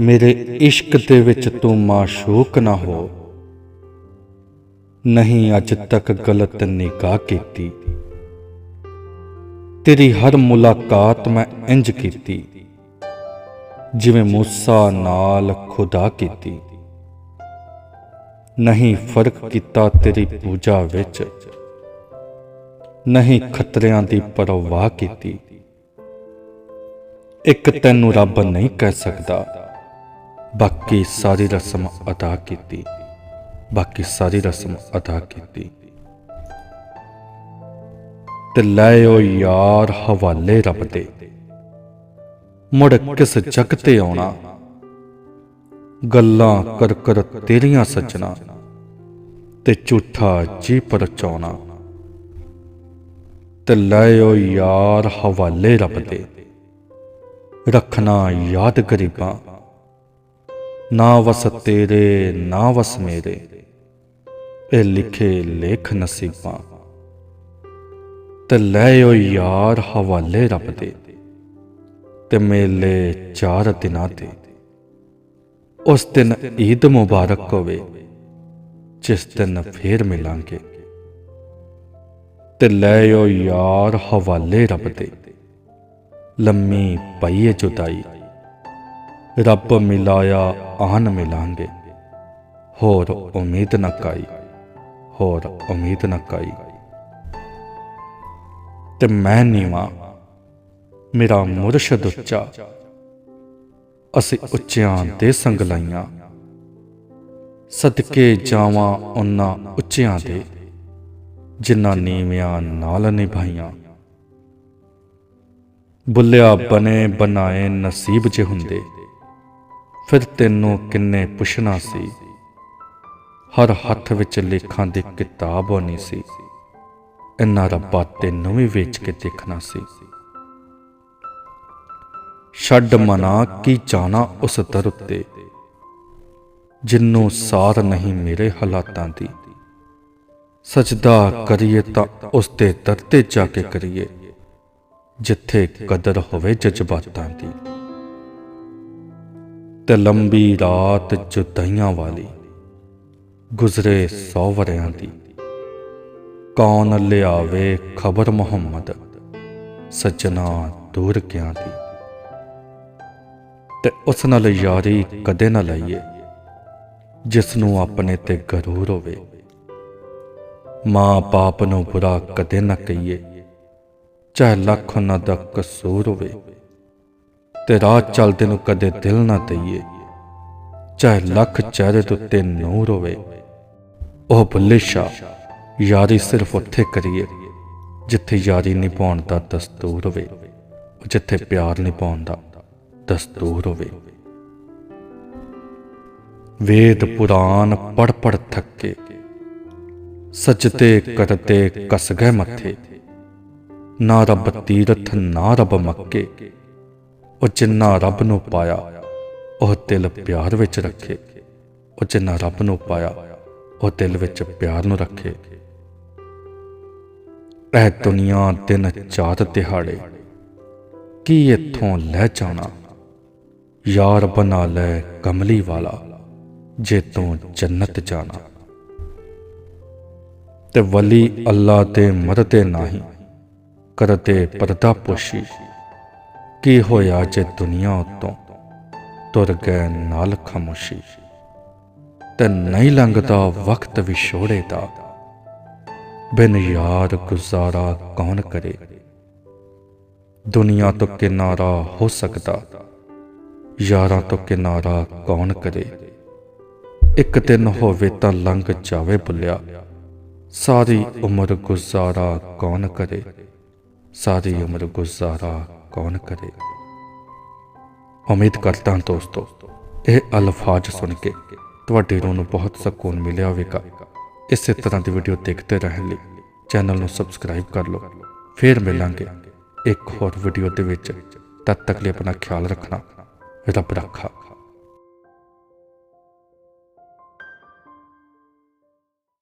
ਮੇਰੇ ਇਸ਼ਕ ਦੇ ਵਿੱਚ ਤੂੰ ਮਾਸ਼ੂਕ ਨਾ ਹੋ। ਨਹੀਂ ਅੱਜ ਤੱਕ ਗਲਤ ਨਿਗਾਹ ਕੀਤੀ। ਤੇਰੀ ਹਰ ਮੁਲਾਕਾਤ ਮੈਂ ਇੰਜ ਕੀਤੀ। ਜਿਵੇਂ ਮੂਸਾ ਨਾਲ ਖੁਦਾ ਕੀਤੀ। ਨਹੀਂ ਫ਼ਰਕ ਕੀਤਾ ਤੇਰੀ ਪੂਜਾ ਵਿੱਚ। ਨਹੀਂ ਖਤਰਿਆਂ ਦੀ ਪਰਵਾਹ ਕੀਤੀ। ਇੱਕ ਤੈਨੂੰ ਰੱਬ ਨਹੀਂ ਕਹਿ ਸਕਦਾ। ਬਾਕੀ ਸਾਰੀ ਰਸਮ ਅਦਾ ਕੀਤੀ। ਬਾਕੀ ਸਾਰੀ ਰਸਮ ਅਦਾ ਕੀਤੀ। ਤੇ ਲੈ ਓ ਯਾਰ ਹਵਾਲੇ ਰੱਬ ਦੇ। ਮੁੜ ਕਿਸ ਜਗ ਤੇ ਆਉਣਾ? ਗੱਲਾਂ ਕਰ ਕਰ ਤੇਰੀਆਂ ਸੱਜਣਾ। ਤੇ ਝੂਠਾ ਜੀ ਪਰਚਾਉਣਾ। ਤੇ ਲੈ ਓ ਯਾਰ ਹਵਾਲੇ ਰੱਬ ਦੇ। ਰੱਖਣਾ ਯਾਦ ਗਰੀਬਾਂ। ਨਾ ਵਸ ਤੇਰੇ, ਨਾ ਵਸ ਮੇਰੇ। ਇਹ ਲਿਖੇ ਲੇਖ ਨਸੀਬਾਂ ਤੇ ਲੈ ਓ ਯਾਰ ਹਵਾਲੇ ਰੱਬ ਦੇ ਤੇ ਮੇਲੇ ਚਾਰ ਦਿਨਾਂ ਦੇ ਉਸ ਦਿਨ ਈਦ ਮੁਬਾਰਕ ਹੋਵੇ, ਜਿਸ ਦਿਨ ਫੇਰ ਮਿਲਾਂਗੇ। ਤੇ ਲੈ ਓ ਯਾਰ ਹਵਾਲੇ ਰੱਬ ਦੇ, ਲੰਮੀ ਪਈਏ ਜੁਦਾਈ। ਰੱਬ ਮਿਲਾਇਆ, ਆਨ ਮਿਲਾਂਗੇ। ਹੋਰ ਉਮੀਦ ਨਾ ਕਾਈ, ਹੋਰ ਉਮੀਦ ਨਾ ਕਾਈ। ਤੇ ਮੈਂ ਨੀਵਾ, ਮੇਰਾ ਮੁਰਸ਼ਦ ਉੱਚਾ। ਅਸੀਂ ਉੱਚਿਆਂ ਦੇ ਸੰਗ ਲਾਈਆਂ। ਸਦਕੇ ਜਾਵਾਂ ਉਹਨਾਂ ਉੱਚਿਆਂ ਦੇ, ਜਿਨ੍ਹਾਂ ਨੀਵਿਆਂ ਨਾਲ ਨਿਭਾਈਆਂ। ਬੁੱਲਿਆ ਬਨੇ ਬਣਾਏ ਨਸੀਬ ਜੇ ਹੁੰਦੇ। ਫਿਰ ਤੈਨੂੰ ਕਿੰਨੇ ਪੁੱਛਣਾ ਸੀ? ਹਰ ਹੱਥ ਵਿੱਚ ਲੇਖਾਂ ਦੀ ਕਿਤਾਬ ਹੋਣੀ ਸੀ। ਇੰਨਾ ਰੱਬਾ ਤੈਨੂੰ ਵੀ ਵੇਚ ਕੇ ਦੇਖਣਾ ਸੀ। ਛੱਡ ਮਨਾ, ਕੀ ਜਾਣਾ ਉਸ ਦਰ ਉੱਤੇ? ਜਿੰਨੂੰ ਸਾਰ ਨਹੀਂ ਮੇਰੇ ਹਾਲਾਤਾਂ ਦੀ। ਸਜਦਾ ਕਰੀਏ ਤਾਂ ਉਸ ਦੇ ਦਰ ਤੇ ਜਾ ਕੇ ਕਰੀਏ, ਜਿੱਥੇ ਕਦਰ ਹੋਵੇ ਜਜ਼ਬਾਤਾਂ ਦੀ। ਤੇ ਲੰਬੀ ਰਾਤ ਜੁਦਾਈਆਂ ਵਾਲੀ, ਗੁਜ਼ਰੇ ਸੌ ਵਰਿਆਂ ਦੀ। ਕੌਣ ਲਿਆਵੇ ਖਬਰ ਮੁਹੰਮਦ, ਸੱਜਣਾ ਦੂਰ ਗਿਆ ਦੀ। ਤੇ ਉਸ ਨਾਲ ਯਾਰੀ ਕਦੇ ਨਾ ਲਈਏ ਜਿਸ ਨੂੰ ਆਪਣੇ ਤੇ ਗਰੂਰ ਹੋਵੇ। ਮਾਂ ਬਾਪ ਨੂੰ ਬੁਰਾ ਕਦੇ ਨਾ ਕਹੀਏ, ਚਾਹੇ ਲੱਖ ਉਹਨਾਂ ਦਾ ਕਸੂਰ ਹੋਵੇ। ਤੇ ਰਾਹ ਚੱਲਦੇ ਨੂੰ ਕਦੇ ਦਿਲ ਨਾ ਦਈਏ। ਚਾਹੇ ਲੱਖ ਚਿਹਰੇ ਉੱਤੇ ਨੂਰ ਹੋਵੇ। ਉਹ ਭੁੱਲੇ ਸ਼ਾ ਯਾਰੀ ਸਿਰਫ ਉੱਥੇ ਕਰੀਏ, ਜਿੱਥੇ ਯਾਰੀ ਨਿਭਾਉਣ ਦਾ ਦਸਤੂਰ ਹੋਵੇ। ਜਿੱਥੇ ਪਿਆਰ ਨਿਭਾਉਣ ਦਾ ਦਸਤੂਰ ਹੋਵੇ। ਵੇਦ ਪੁਰਾਨ ਪੜ ਪੜ ਥੱਕੇ, ਸਜਦੇ ਕਰਤੇ ਕਸ ਗਏ ਮੱਥੇ। ਨਾ ਰੱਬ ਤੀਰਥ, ਨਾ ਰੱਬ ਮੱਕੇ। ਉਹ ਜਿੰਨਾ ਰੱਬ ਨੂੰ ਪਾਇਆ, ਉਹ ਦਿਲ ਪਿਆਰ ਵਿੱਚ ਰੱਖੇ। ਉਹ ਜਿੰਨਾ ਰੱਬ ਨੂੰ ਪਾਇਆ, ਉਹ ਦਿਲ ਵਿੱਚ ਪਿਆਰ ਨੂੰ ਰੱਖੇ। ਇਹ ਦੁਨੀਆ ਦਿਨ ਚਾਰ ਦਿਹਾੜੇ, ਕੀ ਇੱਥੋਂ ਲੈ ਜਾਣਾ? ਯਾਰ ਬਣਾ ਲੈ ਕਮਲੀ ਵਾਲਾ, ਜੇ ਤੂੰ ਜੰਨਤ ਜਾਣਾ। ਤੇ ਵਲੀ ਅੱਲਾ ਤੇ ਮਰਦੇ ਨਹੀਂ ਕਰਤੇ ਪਰਦਾ ਪੋਸ਼ੀ। ਕੀ ਹੋਇਆ ਜੇ ਦੁਨੀਆ ਉਤੋਂ ਤੁਰ ਗਏ ਨਾਲ ਖਾਮੋਸ਼ੀ? ਤੇ ਨਹੀਂ ਲੰਘਦਾ ਵਕਤ ਵਿਛੋੜੇ ਦਾ। ਬਿਨ ਯਾਰ ਗੁਜ਼ਾਰਾ ਕੌਣ ਕਰੇ? ਦੁਨੀਆ ਤੋਂ ਕਿਨਾਰਾ ਹੋ ਸਕਦਾ। ਯਾਰਾਂ ਤੋਂ ਕਿਨਾਰਾ ਕੌਣ ਕਰੇ? ਇੱਕ ਦਿਨ ਹੋਵੇ ਤਾਂ ਲੰਘ ਜਾਵੇ ਬੁੱਲਿਆ ਸਾਰੀ ਉਮਰ ਗੁਜ਼ਾਰਾ ਕੌਣ ਕਰੇ? ਸਾਰੀ ਉਮਰ ਗੁਜ਼ਾਰਾ ਕੌਣ ਕਰੇ? ਉਮੀਦ ਕਰਦਾ ਹਾਂ ਦੋਸਤੋ, ਇਹ ਅਲਫਾਜ਼ ਸੁਣ ਕੇ ਤੁਹਾਡੇ ਰੂਹ ਨੂੰ ਬਹੁਤ ਸਕੂਨ ਮਿਲਿਆ ਹੋਵੇਗਾ। ਇਸੇ ਤਰ੍ਹਾਂ ਦੀ ਵੀਡੀਓ ਦੇਖਦੇ ਰਹਿਣ ਲਈ ਚੈਨਲ ਨੂੰ ਸਬਸਕ੍ਰਾਈਬ ਕਰ ਲਓ। ਫੇਰ ਮਿਲਾਂਗੇ ਇੱਕ ਹੋਰ ਵੀਡੀਓ ਦੇ ਵਿੱਚ। ਤਦ ਤੱਕ ਲਈ ਆਪਣਾ ਖਿਆਲ ਰੱਖਣਾ, ਰੱਬ ਰੱਖਾ।